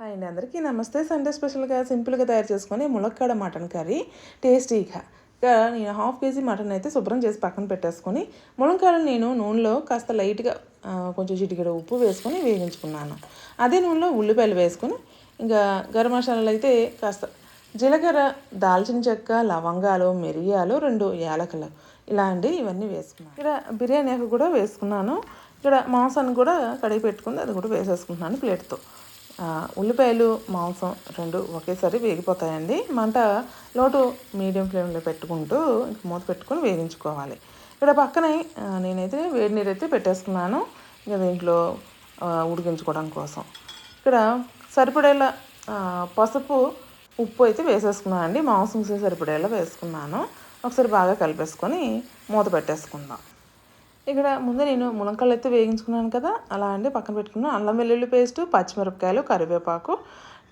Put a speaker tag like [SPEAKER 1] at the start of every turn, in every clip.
[SPEAKER 1] Hi అండి అందరికీ. నమస్తే. సండే స్పెషల్గా సింపుల్గా తయారు చేసుకొని ములక్కాడ మటన్ కర్రీ. టేస్టీగా. నేను హాఫ్ కేజీ మటన్ అయితే శుభ్రం చేసి పక్కన పెట్టేసుకొని ములంకాడలు నేను నూనెలో కాస్త లైట్గా కొంచెం చిటికెడ ఉప్పు వేసుకొని వేగించుకున్నాను. అదే నూనెలో ఉల్లిపాయలు వేసుకొని ఇంకా గరం మసాలాలు అయితే కాస్త జీలకర్ర దాల్చిన చెక్క లవంగాలు మిరియాలు రెండు యాలకలు ఇలాంటి ఇవన్నీ వేసుకున్నాను. ఇక్కడ బిర్యానీ ఆకు కూడా వేసుకున్నాను. ఇక్కడ మాంసాన్ని కూడా కడిగి పెట్టుకుంది. అది కూడా వేసేసుకుంటున్నాను ప్లేట్తో. ఉల్లిపాయలు మాంసం రెండు ఒకేసారి వేగిపోతాయండి. మంట లోటు మీడియం ఫ్లేమ్లో పెట్టుకుంటూ మూత పెట్టుకొని వేగించుకోవాలి. ఇక్కడ పక్కనే నేనైతే వేడి నీరు అయితే పెట్టేసుకున్నాను. ఇంకా దీంట్లో ఉడికించుకోవడం కోసం. ఇక్కడ సరిపడేలా పసుపు ఉప్పు అయితే వేసేసుకున్నాను అండి. మాంసం సరిపడేలా వేసుకున్నాను. ఒకసారి బాగా కలిపేసుకొని మూత పెట్టేసుకుందాం. ఇక్కడ ముందు నేను మునక్కాయలు అయితే వేగించుకున్నాను కదా అలా అండి. పక్కన పెట్టుకున్నాను అల్లం వెల్లుల్లి పేస్ట్ పచ్చిమిరపకాయలు కరివేపాకు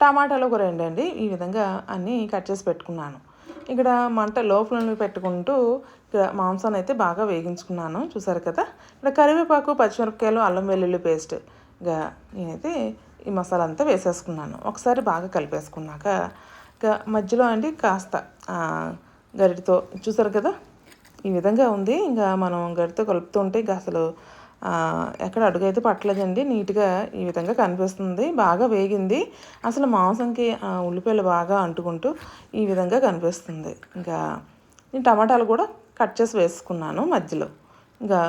[SPEAKER 1] టమాటాలు ఒక రెండండి అండి. ఈ విధంగా అన్నీ కట్ చేసి పెట్టుకున్నాను. ఇక్కడ మంట లో ఫ్లేమ్లో పెట్టుకుంటూ ఇక్కడ మాంసాన్ని అయితే బాగా వేగించుకున్నాను. చూసారు కదా? ఇక్కడ కరివేపాకు పచ్చిమిరపకాయలు అల్లం వెల్లుల్లి పేస్ట్ నేనైతే ఈ మసాలా అంతా వేసేసుకున్నాను. ఒకసారి బాగా కలిపేసుకున్నాక ఇక మధ్యలో అండి కాస్త గరిటితో గరిటతో. చూసారు కదా? ఈ విధంగా ఉంది. ఇంకా మనం గడితో కలుపుతుంటే ఇంకా అసలు ఎక్కడ అడుగు అయితే పట్టలేదండి. నీట్గా ఈ విధంగా కనిపిస్తుంది. బాగా వేగింది. అసలు మాంసంకి ఉల్లిపాయలు బాగా అంటుకుంటూ ఈ విధంగా కనిపిస్తుంది. ఇంకా నేను టమాటాలు కూడా కట్ చేసి వేసుకున్నాను మధ్యలో. ఇంకా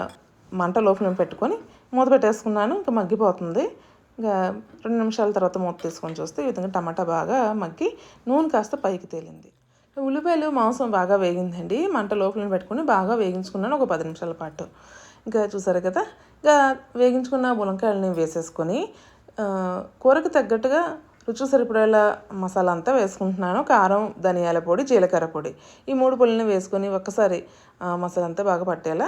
[SPEAKER 1] మంట లోపల పెట్టుకొని మూత పెట్టేసుకున్నాను. ఇంకా మగ్గిపోతుంది. ఇంకా రెండు నిమిషాల తర్వాత మూత తీసుకొని చూస్తే ఈ విధంగా టమాటా బాగా మగ్గి నూనె కాస్త పైకి తేలింది. ఉల్లిపాయలు మాంసం బాగా వేగిందండి. మంట లోపల పెట్టుకుని బాగా వేగించుకున్నాను ఒక పది నిమిషాల పాటు. ఇంకా చూసారు కదా? ఇంకా వేగించుకున్న ములంకాయలని వేసేసుకొని కూరకు తగ్గట్టుగా రుచి సరిపడేలా మసాలా అంతా వేసుకుంటున్నాను. కారం ధనియాల పొడి జీలకర్ర పొడి. ఈ మూడు పొడిని వేసుకొని ఒక్కసారి ఆ, మసాలా అంతా బాగా పట్టేలా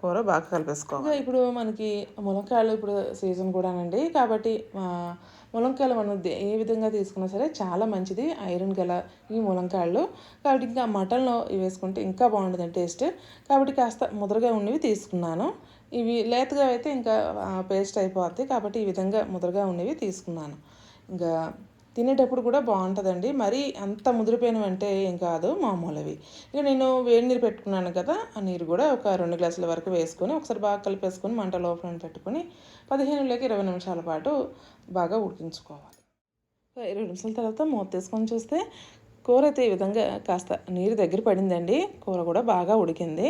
[SPEAKER 1] కూర బాగా కలిపేసుకోవాలి. ఇంకా ఇప్పుడు మనకి ములంకాయలు ఇప్పుడు సీజన్ కూడానండి. కాబట్టి ములంకాయలు మనం ఏ విధంగా తీసుకున్నా సరే చాలా మంచిది. ఐరన్ గల ఈ ములంకాయలు కాబట్టి ఇంకా మటన్లో ఇవి వేసుకుంటే ఇంకా బాగుంటుంది టేస్ట్. కాబట్టి కాస్త ముదరగా ఉన్నవి తీసుకున్నాను. ఇవి లేతగా అయితే ఇంకా పేస్ట్ అయిపోద్ది. కాబట్టి ఈ విధంగా ముదరగా ఉన్నవి తీసుకున్నాను. ఇంకా తినేటప్పుడు కూడా బాగుంటుందండి. మరీ అంత ముదిరిపోయినవి అంటే ఏం కాదు మామూలువి. ఇక నేను వేడి నీరు పెట్టుకున్నాను కదా ఆ నీరు కూడా ఒక రెండు గ్లాసుల వరకు వేసుకొని ఒకసారి బాగా కలిపేసుకొని మంట లోపల పెట్టుకొని పదిహేను లేక ఇరవై నిమిషాల పాటు బాగా ఉడికించుకోవాలి. ఇరవై నిమిషాల తర్వాత మూత తీసుకొని చూస్తే కూర అయితే ఈ విధంగా కాస్త నీరు దగ్గర పడిందండి. కూర కూడా బాగా ఉడికింది.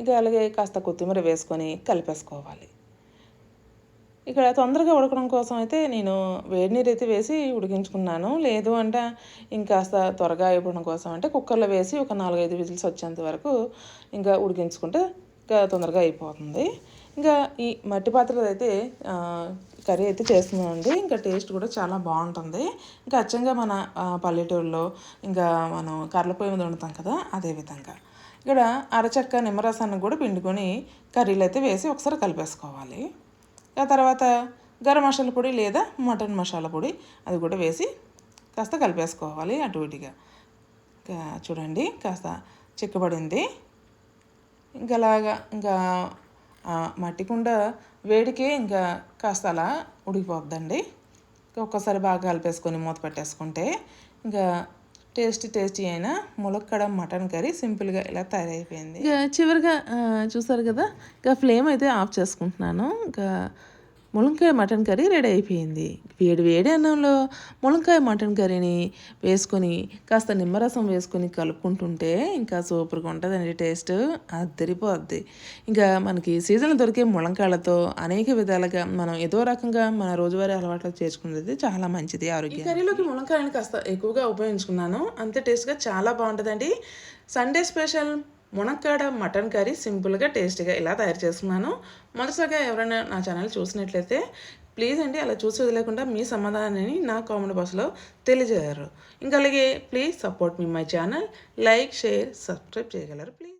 [SPEAKER 1] ఇక అలాగే కాస్త కొత్తిమీర వేసుకొని కలిపేసుకోవాలి. ఇక్కడ తొందరగా ఉడకడం కోసం అయితే నేను వేడి నీరు అయితే వేసి ఉడికించుకున్నాను. లేదు అంటే ఇంకాస్త త్వరగా అయిపోవడం కోసం అంటే కుక్కర్లో వేసి ఒక నాలుగైదు విజిల్స్ వచ్చేంత వరకు ఇంకా ఉడికించుకుంటే ఇంకా తొందరగా అయిపోతుంది. ఇంకా ఈ మట్టి పాత్రలో అయితే కర్రీ అయితే చేస్తున్నామండి ఇంకా టేస్ట్ కూడా చాలా బాగుంటుంది. ఇంకా అచ్చంగా మన పల్లెటూరులో ఇంకా మనం కర్రల పొయ్యి మీద వండుతాం కదా అదే విధంగా. ఇక్కడ అరచక్క నిమ్మరసాన్ని కూడా పిండుకొని కర్రీలు అయితే వేసి ఒకసారి కలిపేసుకోవాలి. ఆ తర్వాత గరం మసాలా పొడి లేదా మటన్ మసాలా పొడి అది కూడా వేసి కాస్త కలిపేసుకోవాలి అటు ఇటుగా. ఇంకా చూడండి కాస్త చిక్కబడింది. ఇంకా అలాగా ఇంకా మట్టి కుండ వేడికే ఇంకా కాస్త అలా ఉడికిపోద్దండి. ఇంకా ఒక్కసారి బాగా కలిపేసుకొని మూత పెట్టేసుకుంటే ఇంకా టేస్టీ టేస్టీ అయిన ములక్కడ మటన్ కర్రీ సింపుల్గా ఇలా తయారైపోయింది. ఇక చివరిగా చూసారు కదా ఇక ఫ్లేమ్ అయితే ఆఫ్ చేసుకుంటున్నాను. ఇంకా ములంకాయ మటన్ కర్రీ రెడీ అయిపోయింది. వేడి వేడి అన్నంలో ములంకాయ మటన్ కర్రీని వేసుకొని కాస్త నిమ్మరసం వేసుకొని కలుపుకుంటుంటే ఇంకా సూపర్గా ఉంటుందండి టేస్ట్. అద్దరిపోద్ది. ఇంకా మనకి సీజన్లో దొరికే ములంకాయలతో అనేక విధాలుగా మనం ఏదో రకంగా మన రోజువారీ అలవాట్లకు చేర్చుకునేది చాలా మంచిది ఆరోగ్యం కర్రీలోకి ములంకాయని కాస్త ఎక్కువగా ఉపయోగించుకున్నాను. అంతే టేస్ట్గా చాలా బాగుంటుందండి. సండే స్పెషల్ మునక్కాడ మటన్ కర్రీ సింపుల్గా టేస్టీగా ఇలా తయారు చేసుకున్నాను మొదటిసారిగా ఎవరైనా నా ఛానల్ చూసినట్లయితే ప్లీజ్ అండి అలా చూసి వదిలేకుండా మీ సమాధానాన్ని నా కామెంట్ బాక్స్లో తెలియజేయరు. ఇంకా అలాగే please support me my channel. Like share subscribe చేయగలరు ప్లీజ్.